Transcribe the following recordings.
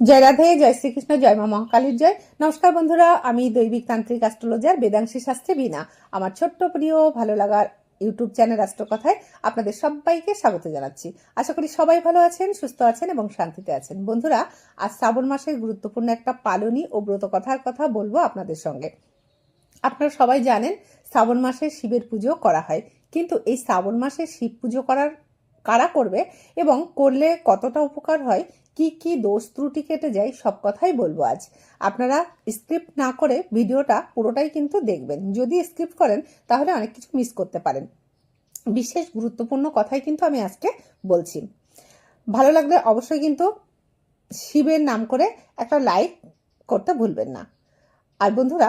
জয় রাধে, জয় শ্রীকৃষ্ণ, জয় মা মহাকালীর জয়। নমস্কার বন্ধুরা, আমি দৈবিক তান্ত্রিক অ্যাস্ট্রোলজার বেদাংশী শাস্ত্রী বিনা আমার ছোট্ট প্রিয়, ভালো লাগার ইউটিউব চ্যানেল রাষ্ট্রকথায় আপনাদের সবাইকে স্বাগত জানাচ্ছি। আশা করি সবাই ভালো আছেন, সুস্থ আছেন এবং শান্তিতে আছেন। বন্ধুরা, আজ শ্রাবণ মাসের গুরুত্বপূর্ণ একটা পালনী ও ব্রত কথার কথা বলব আপনাদের সঙ্গে। আপনারা সবাই জানেন, শ্রাবণ মাসে শিবের পুজো করা হয়। কিন্তু এই শ্রাবণ মাসে শিব পুজো করার কারা করবে এবং করলে কতটা উপকার হয় কি কি দোষ ত্রুটি কেটে যায় সব কথাই বলব আজ। আপনারা স্ক্রিপ্ট না করে ভিডিওটা পুরোটাই কিন্তু দেখবেন। যদি স্ক্রিপ্ট করেন, তাহলে অনেক কিছু মিস করতে পারেন। বিশেষ গুরুত্বপূর্ণ কথাই কিন্তু আমি আজকে বলছি। ভালো লাগলে অবশ্যই কিন্তু শিবের নাম করে একটা লাইক করতে ভুলবেন না। আর বন্ধুরা,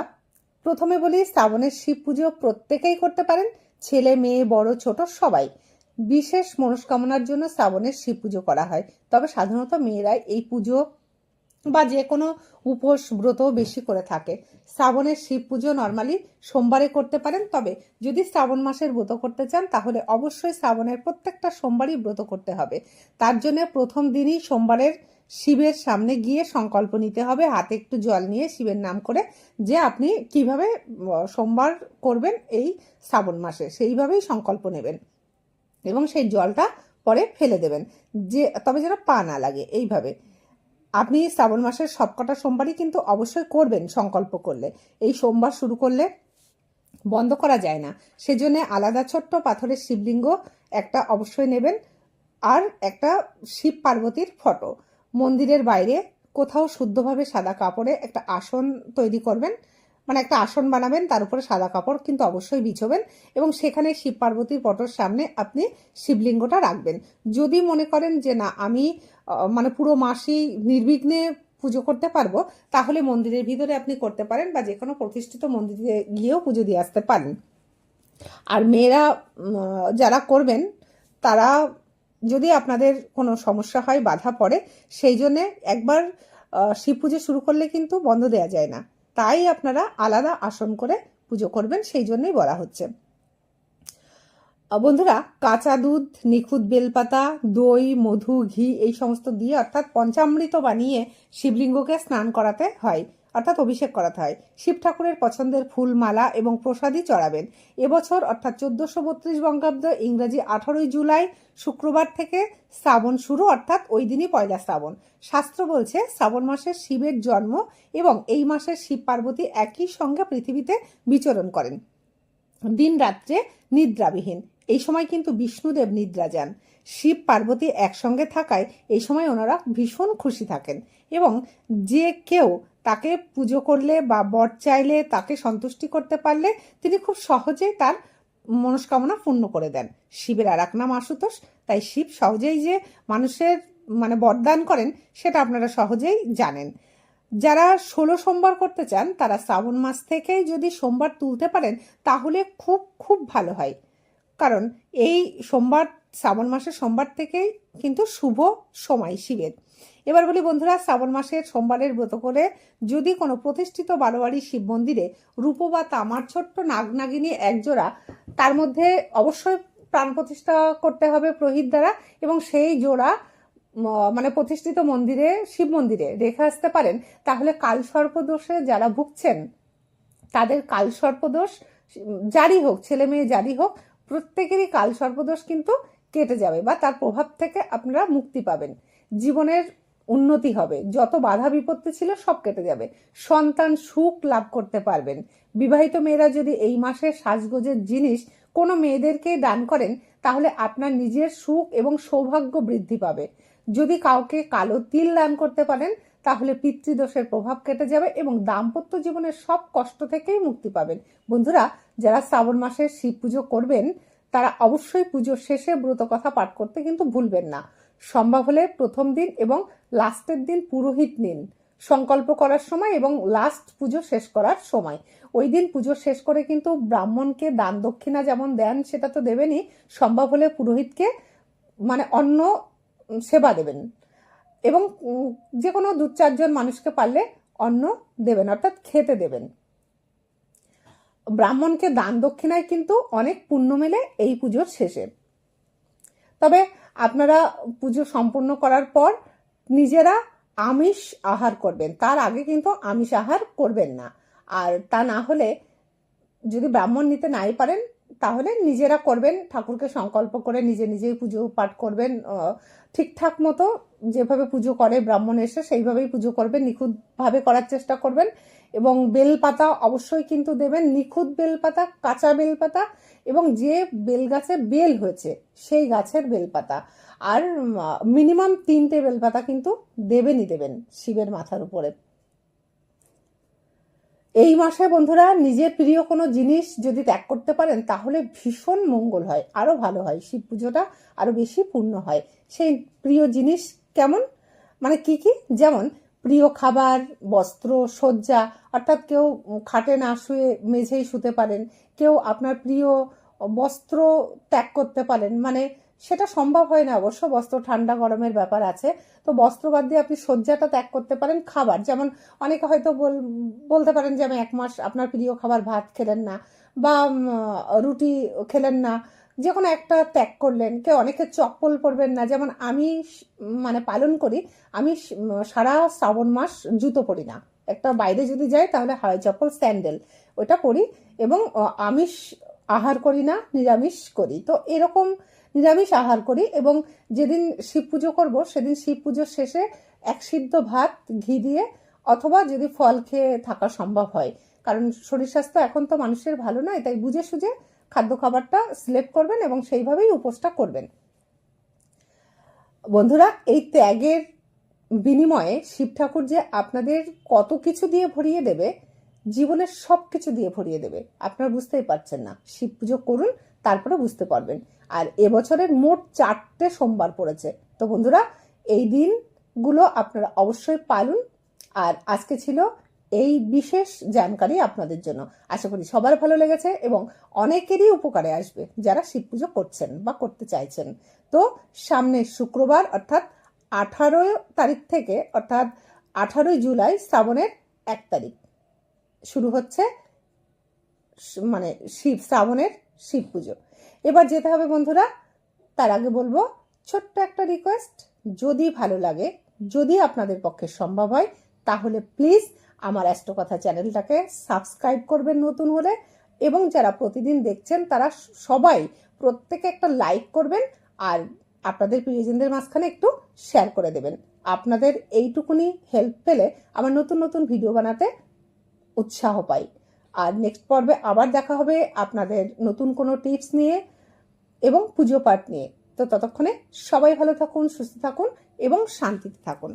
প্রথমে বলি, শ্রাবণের শিব পুজো প্রত্যেকেই করতে পারেন। ছেলে, মেয়ে, বড়, ছোট, সবাই। বিশেষ মনস্কামনার জন্য শ্রাবণের শিব পুজো করা হয়। তবে সাধারণত মেয়েরাই এই পুজো বা যে কোনো উপোস ব্রত বেশি করে থাকে। শ্রাবণের শিব পুজো নর্মালি সোমবারে করতে পারেন, তবে যদি শ্রাবণ মাসের ব্রত করতে চান, তাহলে অবশ্যই শ্রাবণের প্রত্যেকটা সোমবারই ব্রত করতে হবে। তার জন্য প্রথম দিনই সোমবারের শিবের সামনে গিয়ে সংকল্প নিতে হবে, হাতে একটু জল নিয়ে শিবের নাম করে যে আপনি কীভাবে সোমবার করবেন এই শ্রাবণ মাসে। সেইভাবেই সংকল্প নেবেন। এবং সেই জলটা পরে ফেলে দেবেন। যে, তবে যেন পা না লাগে, এইভাবে। আপনি শ্রাবণ মাসের সবকটা সোমবারই কিন্তু অবশ্যই করবেন সংকল্প করলে। এই সোমবার শুরু করলে বন্ধ করা যায় না। সেজন্য আলাদা ছোট্ট পাথরের শিবলিঙ্গ একটা অবশ্যই নেবেন আর একটা শিব পার্বতীর ফটো। মন্দিরের বাইরে কোথাও শুদ্ধভাবে সাদা কাপড়ে একটা আসন তৈরি করবেন। মানে একটা আসন বানাবেন, তার উপরে সাদা কাপড় কিন্তু অবশ্যই বিছবেন এবং সেখানে শিব পার্বতীর ফটোর সামনে আপনি শিবলিঙ্গটা রাখবেন। যদি মনে করেন যে না, আমি মানে পুরো মাসই নির্বিঘ্নে পুজো করতে পারব, তাহলে মন্দিরের ভিতরে আপনি করতে পারেন বা যে কোনো প্রতিষ্ঠিত মন্দিরে গিয়েও পুজো দিয়ে আসতে পারেন। আর মেয়েরা যারা করবেন, তারা যদি আপনাদের কোনো সমস্যা হয়, বাধা পড়ে, সেই জন্যে একবার শিব পুজো শুরু করলে কিন্তু বন্ধ দেওয়া যায় না। তাই আপনারা আলাদা আসন করে পুজো করবেন, সেই জন্যই বলা হচ্ছে। বন্ধুরা, কাঁচা দুধ, নিখুঁত বেলপাতা, দই, মধু, ঘি, এই সমস্ত দিয়ে অর্থাৎ পঞ্চামৃত বানিয়ে শিবলিঙ্গকে স্নান করাতে হয়। অর্থাৎ অভিষেক করাতে হয়। শিব ঠাকুরের পছন্দের ফুল মালা এবং প্রসাদই চড়াবেন। এবছর অর্থাৎ চোদ্দশো বত্রিশ বঙ্গাব্দ ইংরাজি আঠারোই জুলাই শুক্রবার থেকে শ্রাবণ শুরু, অর্থাৎ ওই দিনই পয়লা শ্রাবণ। শাস্ত্র বলছে, শ্রাবণ মাসে শিবের জন্ম এবং এই মাসে শিব পার্বতী একই সঙ্গে পৃথিবীতে বিচরণ করেন। দিন রাত্রে নিদ্রাবিহীন। এই সময় কিন্তু বিষ্ণুদেব নিদ্রা যান। শিব পার্বতী একসঙ্গে থাকায় এই সময় ওনারা ভীষণ খুশি থাকেন এবং যে কেউ তাকে পুজো করলে বা বর চাইলে তাকে সন্তুষ্টি করতে পারলে তিনি খুব সহজেই তার মনস্কামনা পূর্ণ করে দেন। শিবের আর এক নাম আশুতোষ। তাই শিব সহজেই যে মানুষের মানে বরদান করেন, সেটা আপনারা সহজেই জানেন। যারা ষোলো সোমবার করতে চান, তারা শ্রাবণ মাস থেকেই যদি সোমবার তুলতে পারেন, তাহলে খুব খুব ভালো হয়। কারণ এই সোমবার, শ্রাবণ মাসের সোমবার থেকেই কিন্তু শুভ সময় শিবের। এবার বলি বন্ধুরা শ্রাবণ মাসের সোমবারের ব্রত করে যদি কোনো প্রতিষ্ঠিত বারোয়ারি শিব মন্দিরে রূপ বা তামার ছোট্ট নাগনাগিনী একজোড়া তার মধ্যে অবশ্যই প্রাণ প্রতিষ্ঠা করতে হবে প্রহিত দ্বারা এবং সেই জোড়া মানে প্রতিষ্ঠিত মন্দিরে শিব মন্দিরে রেখে আসতে পারেন। তাহলে কাল সর্পদোষে যারা ভুগছেন তাদের কাল সর্পদোষ উম, জারি হোক ছেলে মেয়ে জারি হোক প্রত্যেকেরই কাল সর্পদোষ কিন্তু কেটে যাবে বা তার প্রভাব থেকে আপনারা মুক্তি পাবেন। জীবনের উন্নতি হবে। যত বাধা বিপত্তি ছিল সব কেটে যাবে। সন্তান সুখ লাভ করতে পারবেন। বিবাহিত মেয়েরা যদি এই মাসে সাজগোজের জিনিস কোনো মেয়েদেরকে দান করেন, তাহলে আপনার নিজের সুখ এবং সৌভাগ্য বৃদ্ধি পাবে। যদি কাউকে কালো তিল দান করতে পারেন, তাহলে পিতৃদোষের প্রভাব কেটে যাবে এবং দাম্পত্য জীবনের সব কষ্ট থেকেই মুক্তি পাবেন। বন্ধুরা, যারা শ্রাবণ মাসে শিব পুজো করবেন, তারা অবশ্যই পুজোর শেষে ব্রত কথা পাঠ করতে কিন্তু ভুলবেন না। সম্ভব হলে প্রথম দিন এবং লাস্টের দিন পুরোহিত নিন। সংকল্প করার সময় এবং লাস্ট পুজো শেষ করার সময়। ওই দিন পুজো শেষ করে কিন্তু ব্রাহ্মণকে দান দক্ষিণা যেমন দেন সেটা তো দেবেনই। সম্ভব হলে পুরোহিতকে মানে উম, সেবা দেবেন। এবং যে কোনো দু চারজন মানুষকে পারলে অন্ন দেবেন অর্থাৎ খেতে দেবেন। ব্রাহ্মণকে দান দক্ষিণায় কিন্তু অনেক পুণ্য মেলে এই পুজোর শেষে। তবে আপনারা পুজো সম্পূর্ণ করার পর নিজেরা আমিষ আহার করবেন। তার আগে কিন্তু আমিষ আহার করবেন না। আর তা না হলে যদি ব্রাহ্মণ নিতে নাই পারেন, তাহলে নিজেরা করবেন, ঠাকুরকে সংকল্প করে নিজে নিজেই পুজো পাঠ করবেন ঠিকঠাক মতো যেভাবে পুজো করে ব্রাহ্মণ এসে, সেইভাবেই পুজো করবেন, নিখুঁতভাবে করার চেষ্টা করবেন। এবং বেলপাতা অবশ্যই কিন্তু দেবেন, নিখুঁত বেলপাতা, কাঁচা বেলপাতা এবং যে বেল গাছে বেল হয়েছে, সেই গাছের বেলপাতা। আর মিনিমাম তিনটে বেলপাতা কিন্তু দেবেনই দেবেন শিবের মাথার উপরে। এই মাসে বন্ধুরা নিজের প্রিয় কোনো জিনিস যদি ত্যাগ করতে পারেন, তাহলে ভীষণ মঙ্গল হয়, আরও ভালো হয়। শিব পুজোটা আরও বেশি পূর্ণ হয়। সেই প্রিয় জিনিস কেমন? মানে কি কি? যেমন প্রিয় খাবার, বস্ত্র, শয্যা, অর্থাৎ কেউ খাটে না শুয়ে মেঝেই শুতে পারেন, কেউ আপনার প্রিয় বস্ত্র ত্যাগ করতে পারেন মানে সেটা সম্ভব হয় না অবশ্য, বস্ত্র ঠান্ডা গরমের ব্যাপার আছে। তো বস্ত্র বাদ দিয়ে আপনি শয্যাটা ত্যাগ করতে পারেন, খাবার। যেমন অনেকে হয়তো বল- বলতে পারেন যে আমি এক মাস আপনার প্রিয় খাবার ভাত খেলেন না, বা রুটি খেলেন না যে কোনো একটা ত্যাগ করলেন, কেউ অনেকে চপ্পল পরবেন না, যেমন আমি মানে পালন করি, আমি সারা শ্রাবণ মাস জুতো পরি না। একটা বাইরে যদি যাই তাহলে হাওয়াই চপ্পল, স্যান্ডেল ওটা পরি এবং আমিষ আহার করি না, নিরামিষ করি। তো এরকম নিরামিষ আহার করি এবং যেদিন শিব পুজো করব, সেদিন শিব পুজোর শেষে এক সিদ্ধ ভাত, ঘি দিয়ে অথবা যদি ফল খেয়ে থাকা সম্ভব হয়। কারণ শরীর স্বাস্থ্য এখন তো মানুষের ভালো নয়, তাই বুঝে সুঝে খাদ্য খাবারটা সিলেক্ট করবেন এবং সেইভাবেই উপোসটা করবেন। বন্ধুরা, এই ত্যাগের বিনিময়ে শিব ঠাকুর যে আপনাদের কত কিছু দিয়ে ভরিয়ে দেবে, জীবনের সব কিছু দিয়ে ভরিয়ে দেবে, আপনারা বুঝতেই পারছেন না। শিব পুজো করুন, তারপরে বুঝতে পারবেন। আর এবছরের মোট চারটে সোমবার পড়েছে। তো বন্ধুরা, এই দিনগুলো আপনারা অবশ্যই পালুন। আর আজকে ছিল এই বিশেষ জানকারি আপনাদের জন্য। আশা করি সবার ভালো লেগেছে এবং অনেকেরই উপকারে আসবে যারা শিব পুজো করছেন বা করতে চাইছেন। তো সামনে শুক্রবার অর্থাৎ আঠারো তারিখ থেকে অর্থাৎ আঠারোই জুলাই শ্রাবণের এক তারিখ শুরু হচ্ছে মানে শিব, শ্রাবণের শিব পুজো। এবার যেতে হবে বন্ধুরা, তার আগে বলব, ছোট্ট একটা রিকোয়েস্ট যদি ভালো লাগে, যদি আপনাদের পক্ষে সম্ভব হয়, তাহলে প্লিজ আমার অ্যাস্ট্রোকথা চ্যানেলটাকে সাবস্ক্রাইব করবেন নতুন হলে এবং যারা প্রতিদিন দেখছেন তারা সবাই প্রত্যেকে একটা লাইক করবেন আর আপনাদের প্রিয়জনদের মাঝখানে একটু শেয়ার করে দেবেন। আপনাদের এইটুকুনি হেল্প পেলে আমার নতুন নতুন ভিডিও বানাতে উৎসাহ পাই। আর নেক্সট পর্বে আবার দেখা হবে আপনাদের নতুন কোনো টিপস নিয়ে এবং পুজো পাঠ নিয়ে। তো ততক্ষণে সবাই ভালো থাকুন, সুস্থ থাকুন এবং শান্তিতে থাকুন।